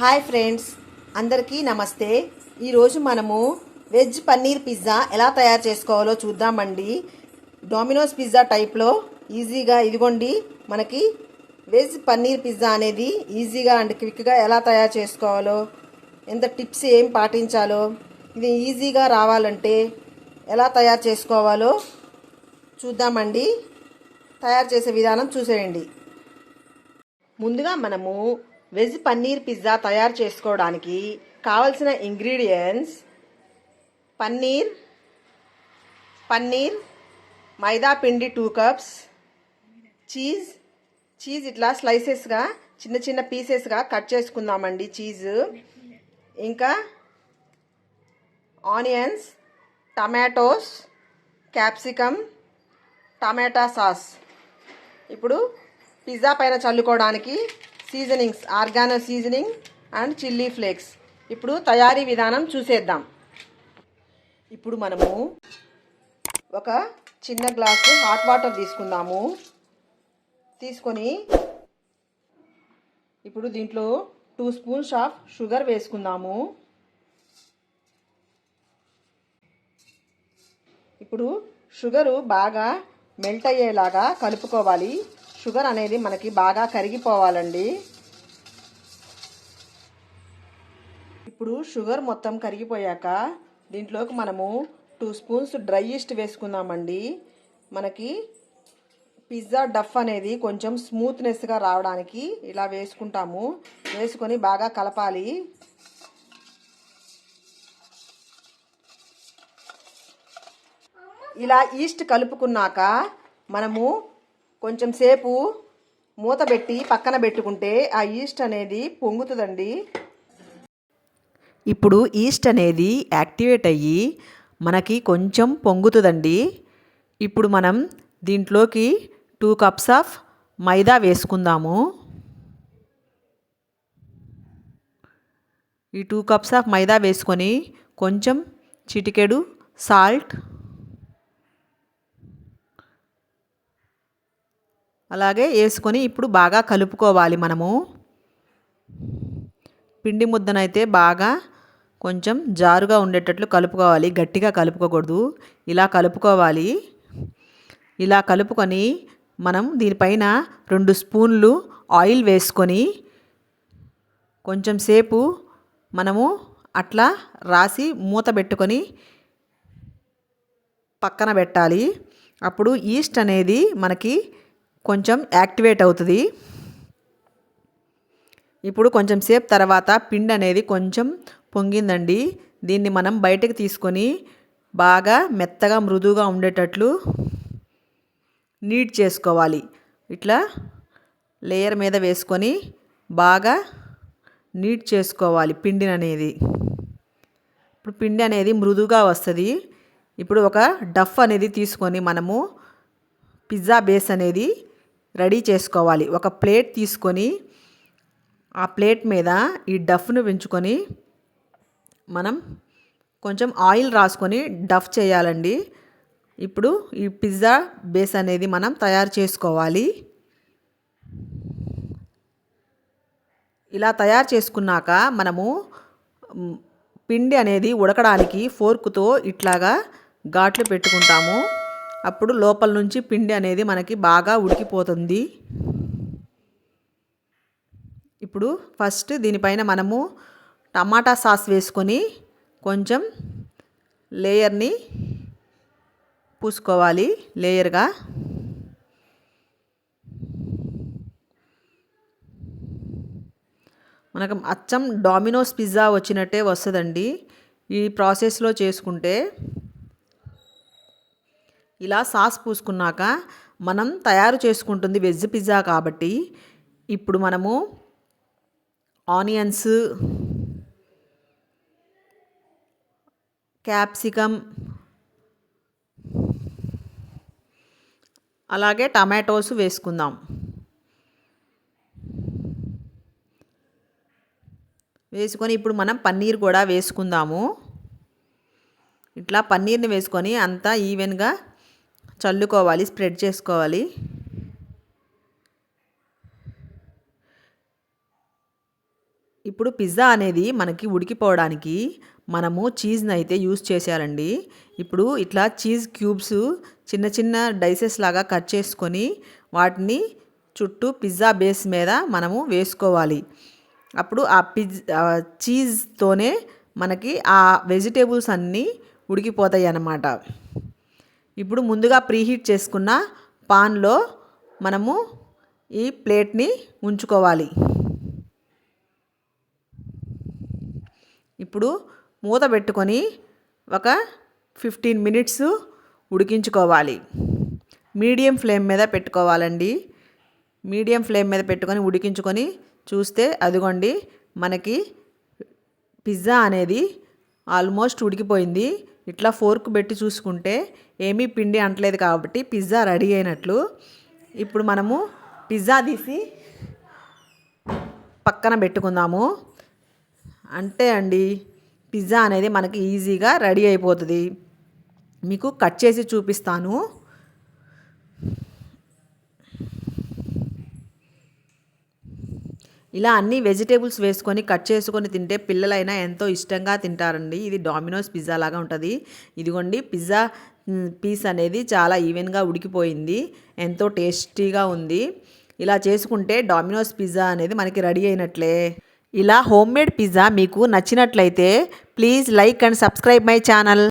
Hi friends అందరికీ నమస్తే. ఈరోజు మనము వెజ్ పన్నీర్ పిజ్జా ఎలా తయారు చేసుకోవాలో చూద్దామండి. డొమినోస్ పిజ్జా టైప్లో ఈజీగా ఇదిగోండి మనకి వెజ్ పన్నీర్ పిజ్జా అనేది ఈజీగా అండ్ క్విక్గా ఎలా తయారు చేసుకోవాలో ఎంత టిప్స్ ఏం పాటించాలో ఇది ఈజీగా రావాలంటే ఎలా తయారు చేసుకోవాలో చూద్దామండి. తయారు చేసే విధానం చూసేయండి. ముందుగా మనము వెజ్ పన్నీర్ పిజ్జా తయారు చేసుకోవడానికి కావలసిన ఇంగ్రీడియంట్స్ పన్నీర్ పన్నీర్ మైదా పిండి టూ కప్స్ చీజ్ చీజ్ ఇట్లా స్లైసెస్గా చిన్న చిన్న పీసెస్గా కట్ చేసుకుందామండి చీజ్ ఇంకా onions tomatoes capsicum tomato sauce ఇప్పుడు పిజ్జా పైన చల్లుకోవడానికి seasonings oregano seasoning and chilli flakes. ఇప్పుడు తయారీ విధానం చూసేద్దాం. ఇప్పుడు మనము ఒక చిన్న గ్లాసు హాట్ వాటర్ తీసుకుందాము. తీసుకొని ఇప్పుడు దీంట్లో టూ స్పూన్స్ ఆఫ్ షుగర్ వేసుకుందాము. ఇప్పుడు షుగరు బాగా మెల్ట్ అయ్యేలాగా కలుపుకోవాలి. షుగర్ అనేది మనకి బాగా కరిగిపోవాలండి. ఇప్పుడు షుగర్ మొత్తం కరిగిపోయాక దీంట్లోకి మనము టూ స్పూన్స్ డ్రై ఈస్ట్ వేసుకుందామండి. మనకి పిజ్జా డఫ్ అనేది కొంచెం స్మూత్నెస్గా రావడానికి ఇలా వేసుకుంటాము. వేసుకొని బాగా కలపాలి. ఇలా ఈస్ట్ కలుపుకున్నాక మనము కొంచెం సేపు మూత పెట్టి పక్కన పెట్టుకుంటే ఆ ఈస్ట్ అనేది పొంగుతుందండి. ఇప్పుడు ఈస్ట్ అనేది యాక్టివేట్ అయ్యి మనకి కొంచెం పొంగుతుందండి. ఇప్పుడు మనం దీంట్లోకి టూ కప్స్ ఆఫ్ మైదా వేసుకుందాము. ఈ టూ కప్స్ ఆఫ్ మైదా వేసుకొని కొంచెం చిటికెడు సాల్ట్ అలాగే వేసుకొని ఇప్పుడు బాగా కలుపుకోవాలి మనము. పిండి ముద్దనైతే బాగా కొంచెం జారుగా ఉండేటట్లు కలుపుకోవాలి. గట్టిగా కలుపుకోకూడదు. ఇలా కలుపుకోవాలి. ఇలా కలుపుకొని మనం దీనిపైన రెండు స్పూన్లు ఆయిల్ వేసుకొని కొంచెం సేపు మనము అట్లా రాసి మూత పెట్టుకొని పక్కన పెట్టాలి. అప్పుడు ఈస్ట్ అనేది మనకి కొంచెం యాక్టివేట్ అవుతుంది. ఇప్పుడు కొంచెం సేపు తర్వాత పిండి అనేది కొంచెం పొంగిందండి. దీన్ని మనం బయటకు తీసుకొని బాగా మెత్తగా మృదువుగా ఉండేటట్లు నీట్ చేసుకోవాలి. ఇట్లా లేయర్ మీద వేసుకొని బాగా నీట్ చేసుకోవాలి పిండిని అనేది. ఇప్పుడు పిండి అనేది మృదువుగా వస్తుంది. ఇప్పుడు ఒక డఫ్ అనేది తీసుకొని మనము పిజ్జా బేస్ అనేది రెడీ చేసుకోవాలి. ఒక ప్లేట్ తీసుకొని ఆ ప్లేట్ మీద ఈ డఫ్ను పెంచుకొని మనం కొంచెం ఆయిల్ రాసుకొని డఫ్ చేయాలండి. ఇప్పుడు ఈ పిజ్జా బేస్ అనేది మనం తయారు చేసుకోవాలి. ఇలా తయారు చేసుకున్నాక మనము పిండి అనేది ఉడకడానికి ఫోర్క్తో ఇట్లాగా ఘాట్లు పెట్టుకుంటాము. అప్పుడు లోపల నుంచి పిండి అనేది మనకి బాగా ఉడికిపోతుంది. ఇప్పుడు ఫస్ట్ దీనిపైన మనము టమాటా సాస్ వేసుకొని కొంచెం లేయర్ని పూసుకోవాలి లేయర్గా. మనకు అచ్చం డామినోస్ పిజ్జా వచ్చినట్టే వస్తుందండి. ఈ ప్రాసెస్లో చేసుకుంటే ఇలా సాస్ పూసుకున్నాక మనం తయారు చేసుకుంటుంది వెజ్ పిజ్జా కాబట్టి ఇప్పుడు మనము ఆనియన్స్ క్యాప్సికమ్ అలాగే టమాటోస్ వేసుకుందాం. వేసుకొని ఇప్పుడు మనం పన్నీర్ కూడా వేసుకుందాము. ఇట్లా పన్నీర్ని వేసుకొని అంతా ఈవెన్గా చల్లుకోవాలి స్ప్రెడ్ చేసుకోవాలి. ఇప్పుడు పిజ్జా అనేది మనకి ఉడికిపోవడానికి మనము చీజ్ని అయితే యూస్ చేశారండి. ఇప్పుడు ఇట్లా చీజ్ క్యూబ్స్ చిన్న చిన్న డైసెస్ లాగా కట్ చేసుకొని వాటిని చుట్టూ పిజ్జా బేస్ మీద మనము వేసుకోవాలి. అప్పుడు ఆ పిజ్ చీజ్తోనే మనకి ఆ వెజిటేబుల్స్ అన్నీ ఉడికిపోతాయి అన్నమాట ఇప్పుడు ముందుగా ప్రీహీట్ చేసుకున్న పాన్లో మనము ఈ ప్లేట్ని ఉంచుకోవాలి. ఇప్పుడు మూత పెట్టుకొని ఒక ఫిఫ్టీన్ మినిట్స్ ఉడికించుకోవాలి. మీడియం ఫ్లేమ్ మీద పెట్టుకోవాలండి. మీడియం ఫ్లేమ్ మీద పెట్టుకొని ఉడికించుకొని చూస్తే అదిగోండి మనకి పిజ్జా అనేది ఆల్మోస్ట్ ఉడికిపోయింది. ఇట్లా ఫోర్క్ పెట్టి చూసుకుంటే ఏమీ పిండి అంటలేదు కాబట్టి పిజ్జా రెడీ అయినట్లు. ఇప్పుడు మనము పిజ్జా తీసి పక్కన పెట్టుకుందాము. అంతే అండి పిజ్జా అనేది మనకి ఈజీగా రెడీ అయిపోతుంది. మీకు కట్ చేసి చూపిస్తాను. ఇలా అన్ని వెజిటేబుల్స్ వేసుకొని కట్ చేసుకొని తింటే పిల్లలైనా ఎంతో ఇష్టంగా తింటారండి. ఇది డామినోస్ పిజ్జా లాగా ఉంటుంది. ఇదిగోండి పిజ్జా పీస్ అనేది చాలా ఈవెన్గా ఉడికిపోయింది. ఎంతో టేస్టీగా ఉంది. ఇలా చేసుకుంటే డామినోస్ పిజ్జా అనేది మనకి రెడీ అయినట్లే. ఇలా హోమ్ మేడ్ పిజ్జా మీకు నచ్చినట్లయితే please like and subscribe my channel.